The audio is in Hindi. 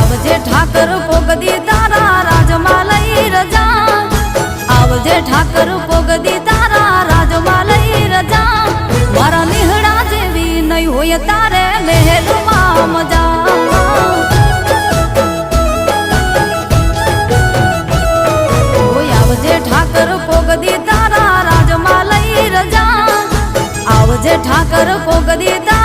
आवजे ठाकर पोगदी तारा राजमालई ठाकर पोगदी तारा राजमालई नहीं हो तारे मेहल मज़ा दीदारा राजमालई रजा। आवजे ठाकर तारा